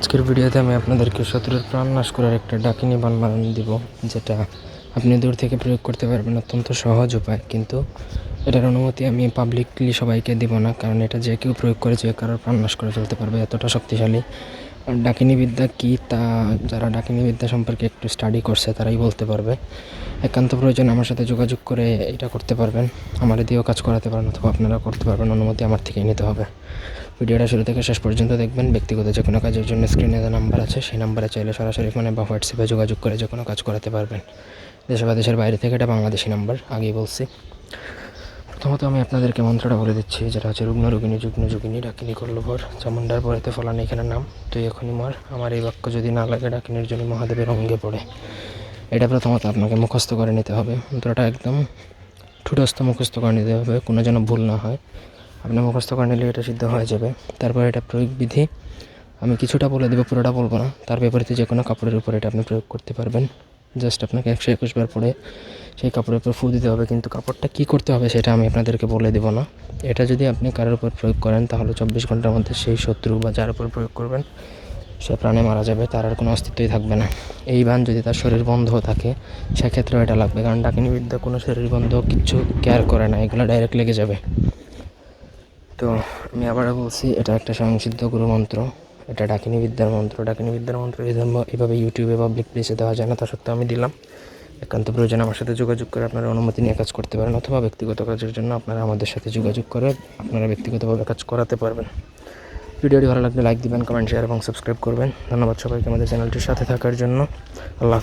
আজকের ভিডিওতে আমি আপনাদেরকে শত্রুর প্রাণ নাশ করার একটা ডাকিনি বান বানান দিব, যেটা আপনি দূর থেকে প্রয়োগ করতে পারবেন অত্যন্ত সহজ উপায়। কিন্তু এটার অনুমতি আমি পাবলিকলি সবাইকে দিব না, কারণ এটা যে কেউ প্রয়োগ করে যে কারোর প্রাণ নাশ করে ফেলতে পারবে, এতটা শক্তিশালী। আর ডাকিনী বিদ্যা কী তা যারা ডাকিনী বিদ্যা সম্পর্কে একটু স্টাডি করছে, তারাই বলতে পারবে। একান্ত প্রয়োজন আমার সাথে যোগাযোগ করে এটা করতে পারবেন। আমার দিয়েও কাজ করাতে পারেন অথবা আপনারা করতে পারবেন, অনুমতি আমার থেকেই নিতে হবে। ভিডিওটা শুরু থেকে শেষ পর্যন্ত দেখবেন। ব্যক্তিগত যে কোনো কাজের জন্য স্ক্রিনে যে নাম্বার আছে, সেই নাম্বারে চাইলে সরাসরি ফোনে বা হোয়াটসঅ্যাপে যোগাযোগ করে যে কোনো কাজ করাতে পারবেন। দেশে বা দেশের বাইরে থেকে এটা বাংলাদেশি নাম্বার আগেই বলছি। প্রথমত আমি আপনাদেরকে মন্ত্রটা বলে দিচ্ছি, যেটা হচ্ছে রুগ্ন রোগিনী যুগ্ন যোগিনী ডাকিনী করলভর চামুন্ডার পরেতে ফলানি এখানে নাম, তুই এখনই মার। আমার এই বাক্য যদি না লাগে, ডাকিনীর জন্য মহাদেবের অঙ্গে পড়ে। এটা প্রথমত আপনাকে মুখস্থ করে নিতে হবে। মন্ত্রটা একদম ঠুটস্থ মুখস্থ করে নিতে হবে, কোনো যেন ভুল না হয়। আপনি মুখস্থ করে নিলে এটা সিদ্ধ হয়ে যাবে। তারপর এটা প্রয়োগ বিধি, আমি কিছুটা বলে দেবো, পুরোটা বলব না। তার বিপরীতে যে কোনো কাপড়ের উপর এটা আপনি প্রয়োগ করতে পারবেন। জাস্ট আপনাকে একশো একুশ বার পরে সেই কাপড়ের উপর ফু দিতে হবে, কিন্তু কাপড়টা কী করতে হবে সেটা আমি আপনাদেরকে বলে দেবো না। এটা যদি আপনি কারোর উপর প্রয়োগ করেন, তাহলে চব্বিশ ঘণ্টার মধ্যে সেই শত্রু বা যার উপর প্রয়োগ করবেন, সে প্রাণে মারা যাবে, তার আর কোনো অস্তিত্বই থাকবে না। এই বান যদি তার শরীর বন্ধ থাকে, সেক্ষেত্রেও এটা লাগবে, কারণ ডাকিনী বিদ্যা কোনো শরীর বন্ধ কিচ্ছু কেয়ার করে না, এগুলো ডাইরেক্ট লেগে যাবে। তো আমি আবারও বলছি, এটা একটা স্বয়ংসিদ্ধ গুরু মন্ত্র এটা ডাকিনী বিদ্যার মন্ত্র। ডাকিনী বিদ্যার মন্ত্র এভাবে ইউটিউবে পাবলিক প্লেসে দেওয়া যায় না, তা সত্ত্বেও আমি দিলাম। একান্ত প্রয়োজন আমার সাথে যোগাযোগ করে আপনারা অনুমতি নিয়ে কাজ করতে পারেন, অথবা ব্যক্তিগত কাজের জন্য আপনারা আমাদের সাথে যোগাযোগ করে আপনারা ব্যক্তিগতভাবে কাজ করাতে পারবেন। ভিডিওটি ভালো লাগলে লাইক দিবেন কমেন্ট শেয়ার এবং সাবস্ক্রাইব করবেন। ধন্যবাদ সবাইকে আমাদের চ্যানেলটির সাথে থাকার জন্য। আল্লাহ